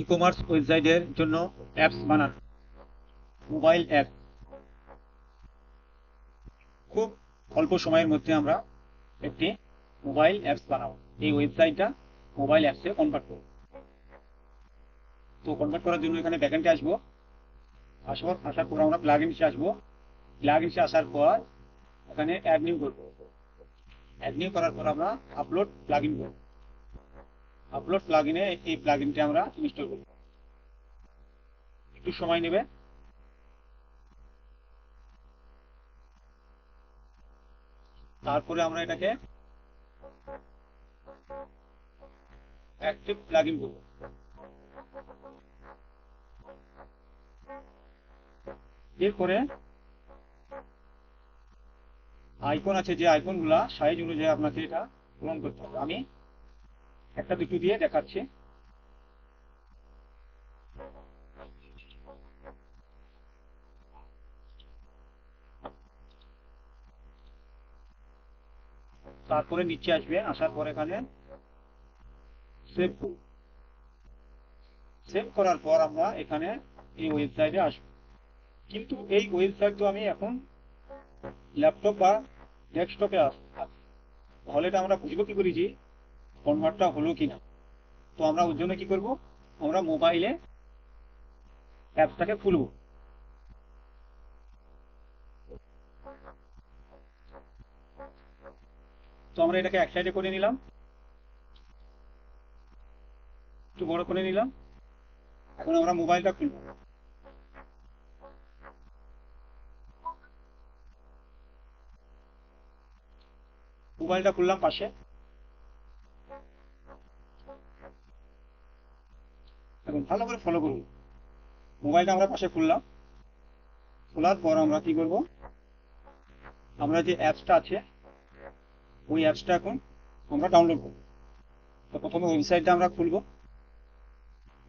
E commerce ওয়েবসাইটের জন্য apps বানানো। মোবাইল অ্যাপ খুব অল্প সময়ের মধ্যে আমরা একটি মোবাইল অ্যাপস বানাবো। এই ওয়েবসাইটটা মোবাইল অ্যাপসে কনভার্ট করব। তো কনভার্ট করার জন্য এখানে ব্যাকেন্ডে আসব। আসার আসার পর আমরা প্লাগ ইনসে আসব। প্লাগ ইনসে আসার পর এখানে অ্যাড নিউ করব। অ্যাড নিউ করার পর আমরা আপলোড প্লাগ ইন করব। আপলোড প্লাগ ইনে এই প্লাগ ইনটি আমরা ইনস্টল করব। একটু সময় নেবে। তারপরে আমরা এটাকে অ্যাক্টিভ প্লাগ ইন করব। এরপরে আইকন আছে যে আইকনগুলা সাইজ অনুযায়ী আপনাকে এটা পূরণ করতে হবে। আমি একটা দুটো দিয়ে দেখাচ্ছি। তারপরে নিচে আসবে, আসার পর এখানে সেভ সেভ করার পর আমরা এখানে এই ওয়েবসাইটে আসব। কিন্তু এই ওয়েবসাইট তো আমি এখন ল্যাপটপ বা ডেস্কটপে আছি তাহলে এটা আমরা বুঝব কি করি যে কনভার্টটা হলো কিনা? তো আমরা ওর জন্য কি করব? আমরা মোবাইলে অ্যাপসটাকে খুলব। তো আমরা এটাকে এক সাইডে করে নিলাম। একটু বড় করে নিলাম। এখন আমরা মোবাইলটা খুলব। মোবাইলটা খুললাম পাশে। এখন ভালো করে ফলো করুন। মোবাইলটা আমরা পাশে খুললাম। খোলার পর আমরা কি করব? আমরা যে অ্যাপসটা আছে, ওই অ্যাপসটা এখন আমরা ডাউনলোড করব। তো প্রথমে ওয়েবসাইটটা আমরা খুলব।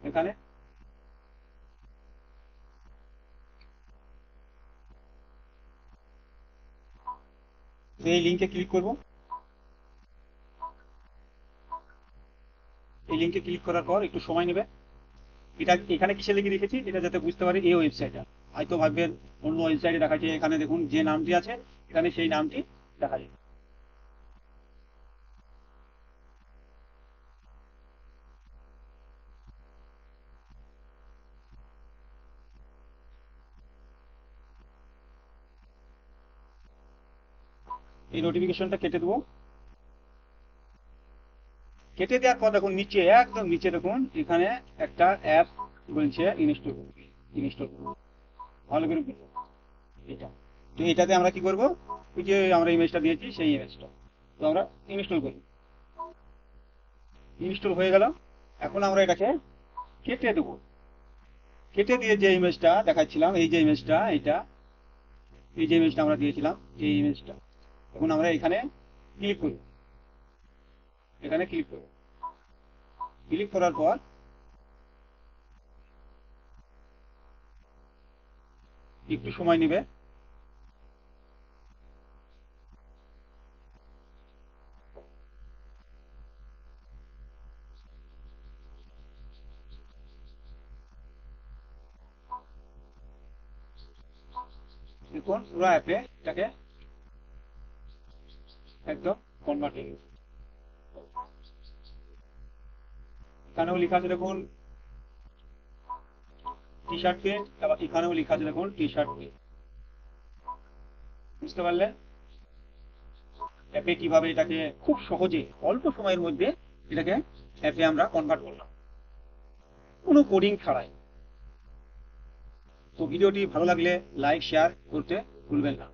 এখানে। এই লিঙ্কে ক্লিক করব। এই লিঙ্কে ক্লিক করার পর একটু সময় নেবে। এটা এখানে কিসে লিখে রেখেছি? এটা যাতে বুঝতে পারি এই ওয়েবসাইটটা হয়তো ভাববেন অন্য ওয়েবসাইটে দেখা যায়, এখানে দেখুন যে নামটি আছে, এখানে সেই নামটি দেখা যায়। এই নোটিফিকেশনটা কেটে দেবো। কেটে দেওয়ার পর দেখুন, নিচে, একদম নিচে দেখুন, এখানে একটা অ্যাপ বলছে ইনস্টল ইনস্টল ভালো করে এটা। তো এটাতে আমরা কি করব? ওই যে আমরা ইমেজটা দিয়েছি, সেই ইমেজটা তো আমরা ইনস্টল করি। ইনস্টল হয়ে গেল। এখন আমরা এটাকে কেটে দেবো। কেটে দিয়ে যে ইমেজটা দেখাচ্ছিলাম, এই যে ইমেজটা এটা, এই যে ইমেজটা আমরা দিয়েছিলাম, এই ইমেজটা এখন আমরা এখানে ক্লিক করি। এখানে ক্লিক করব ক্লিক করার পর একটু সময় নেবে। দেখুন, পুরো অ্যাপে এটাকে একদম কনভার্ট হয়ে গেছে। এখানেও লেখা আছে দেখুন টি শার্ট পেন আবার এখানেও লেখা আছে দেখুন টি শার্ট পেন বুঝতে পারলে অ্যাপে কীভাবে এটাকে খুব সহজে, অল্প সময়ের মধ্যে এটাকে অ্যাপে আমরা কনভার্ট করলাম। কোনো কোডিং ছাড়াই। তো ভিডিওটি ভালো লাগলে লাইক শেয়ার করতে ভুলবেন না।